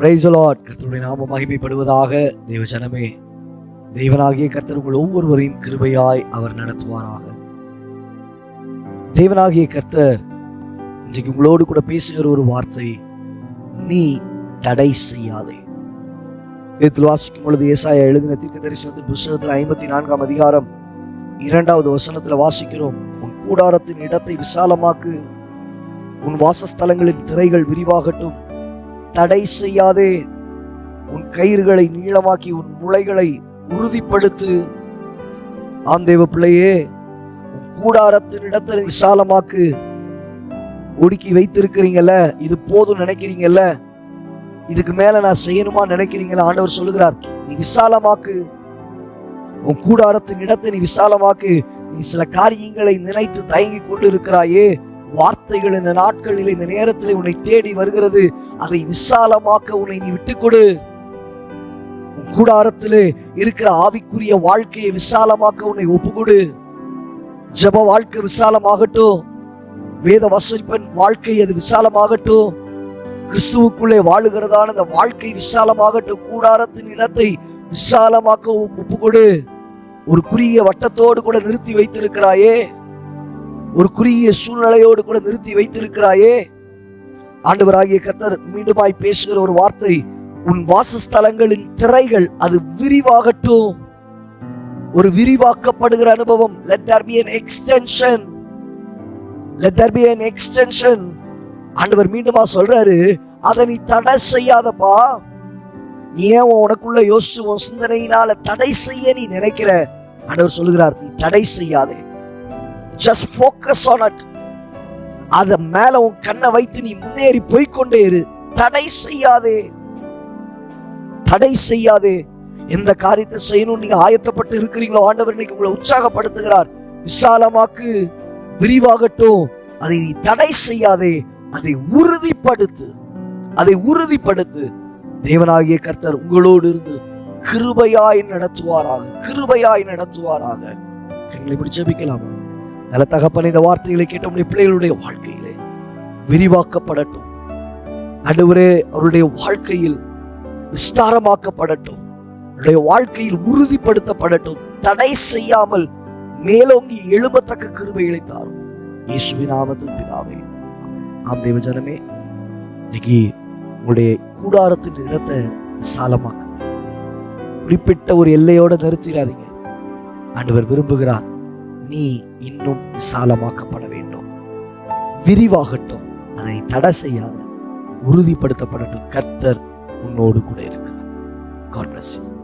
பிரைசலாட் கர்த்தருடைய நாம மகிமைப்படுவதாக தேவ ஜனமே. தேவனாகிய கர்த்தர் உங்கள் ஒவ்வொருவரையும் கிருபையாய் அவர் நடத்துவாராக. தேவனாகிய கர்த்தர் இன்றைக்கு உங்களோடு கூட பேசுகிற ஒரு வார்த்தை நீ தடை செய்யாதே. வேதத்தில் வாசிக்கும் பொழுது ஏசாயா எழுதின தீர்க்க தரிசனத்தின் புஸ்தகத்தில் ஐம்பத்தி நான்காம் அதிகாரம் இரண்டாவது வசனத்துல வாசிக்கிறோம் உன் கூடாரத்தின் இடத்தை விசாலமாக்கு உன் வாசஸ்தலங்களின் திரைகள் விரிவாகட்டும். தடை செய்யாதே. உன் கயிறுகளை நீளமாக்கி உன் முளைகளை உறுதிப்படுத்து. ஆம் தேவ பிள்ளையே கூடாரத்தின் இடத்தை விசாலமாக்கு. ஒடுக்கி வைத்திருக்கிறீங்கல்ல இது போதும் நினைக்கிறீங்கல்ல? இதுக்கு மேல நான் செய்யணுமா நினைக்கிறீங்களா ஆண்டவர் சொல்லுகிறார் நீ விசாலமாக்கு. உன் கூடாரத்தின் இடத்தை நீ விசாலமாக்கு. நீ சில காரியங்களை நினைத்து தயங்கி கொண்டு இருக்கிறாயே. வார்த்தைகள் இந்த நாட்களில் இந்த நேரத்தில் உன்னை தேடி வருகிறது. அதை விசாலமாக்க உன்னை நீ விட்டுக்கொடு. கூடாரத்திலே இருக்கிற ஆவிக்குரிய வாழ்க்கையை விசாலமாக்க உன்னை ஒப்புக்கொடு. ஜப வாழ்க்கை விசாலமாகட்டும். வேத வசிப்பன் வாழ்க்கை அது விசாலமாகட்டும். கிறிஸ்துவுக்குள்ளே வாழுகிறதான அந்த வாழ்க்கை விசாலமாகட்டும். கூடாரத்தின் இடத்தை விசாலமாக்க ஒப்புக்கொடு. ஒரு குறுகிய வட்டத்தோடு கூட நிறுத்தி வைத்திருக்கிறாயே. ஒரு குறுகிய சூழ்நிலையோடு கூட நிறுத்தி வைத்திருக்கிறாயே. ஆண்டவராகிய கர்த்தர் மீண்டுமாய் பேசுகிற ஒரு வார்த்தை உன் வாசஸ்தலங்களின் திரைகள் அது விரிவாகட்டும். ஒரு விரிவாக்கப்படுகிற அனுபவம். Let there be an extension let there be an extension ஆண்டவர் மீண்டுமா சொல்றாரு அதை நீ தடை செய்யாதப்பா. நீ ஏன் உனக்குள்ள யோசிச்சு உன் சிந்தனையினால தடை செய்ய நீ நினைக்கிற? ஆண்டவர் சொல்லுகிறார் நீ தடை செய்யாதே. ஜஸ்ட் ஃபோக்கஸ் ஆன் அட் அத மேல உன் கண்ணை வைத்து நீ முன்னேறி போய்கொண்டே இரு. தடை செய்யாதே. தடை செய்யாதே. எந்த காரியத்தை செய்யணும் நீங்க ஆயத்தப்பட்டு இருக்கிறீங்களோ ஆண்டவர் இன்னைக்கு உங்களை உற்சாகப்படுத்துகிறார். விசாலமாக்கு விரிவாகட்டும். அதை நீ தடை செய்யாதே. அதை உறுதிப்படுத்து. அதை உறுதிப்படுத்து. தேவனாகிய கர்த்தர் உங்களோடு இருந்து கிருபையாய் நடத்துவாராக. கிருபையாய் நடத்துவாராக. கண்களை இப்படி ஜபிக்கலாமா? நல்ல தகப்பன் இந்த வார்த்தைகளை கேட்ட உடைய பிள்ளைகளுடைய வாழ்க்கையிலே விரிவாக்கப்படட்டும். அன்றுவரே அவருடைய வாழ்க்கையில் விஸ்தாரமாக்கப்படட்டும். அவருடைய வாழ்க்கையில் உறுதிப்படுத்தப்படட்டும். தடை செய்யாமல் மேலோங்கி எழுபத்தக்க கிருபைகளை தாரும். இயேசுவின் நாமத்தில் பிதாவே ஆம் தேவ ஜனமே இன்னைக்கு உங்களுடைய கூடாரத்தின் இடத்தை விசாலமாக்க குறிப்பிட்ட ஒரு எல்லையோட நிறுத்திடாதீங்க. ஆண்டவர் விரும்புகிறார். நீ இன்னும் விசாலமாக்கப்பட வேண்டும். விரிவாகட்டும் அதை தடை செய்யாத உறுதிப்படுத்தப்படட்டும். கத்தர் உன்னோடு கூட இருக்கிறார். God bless you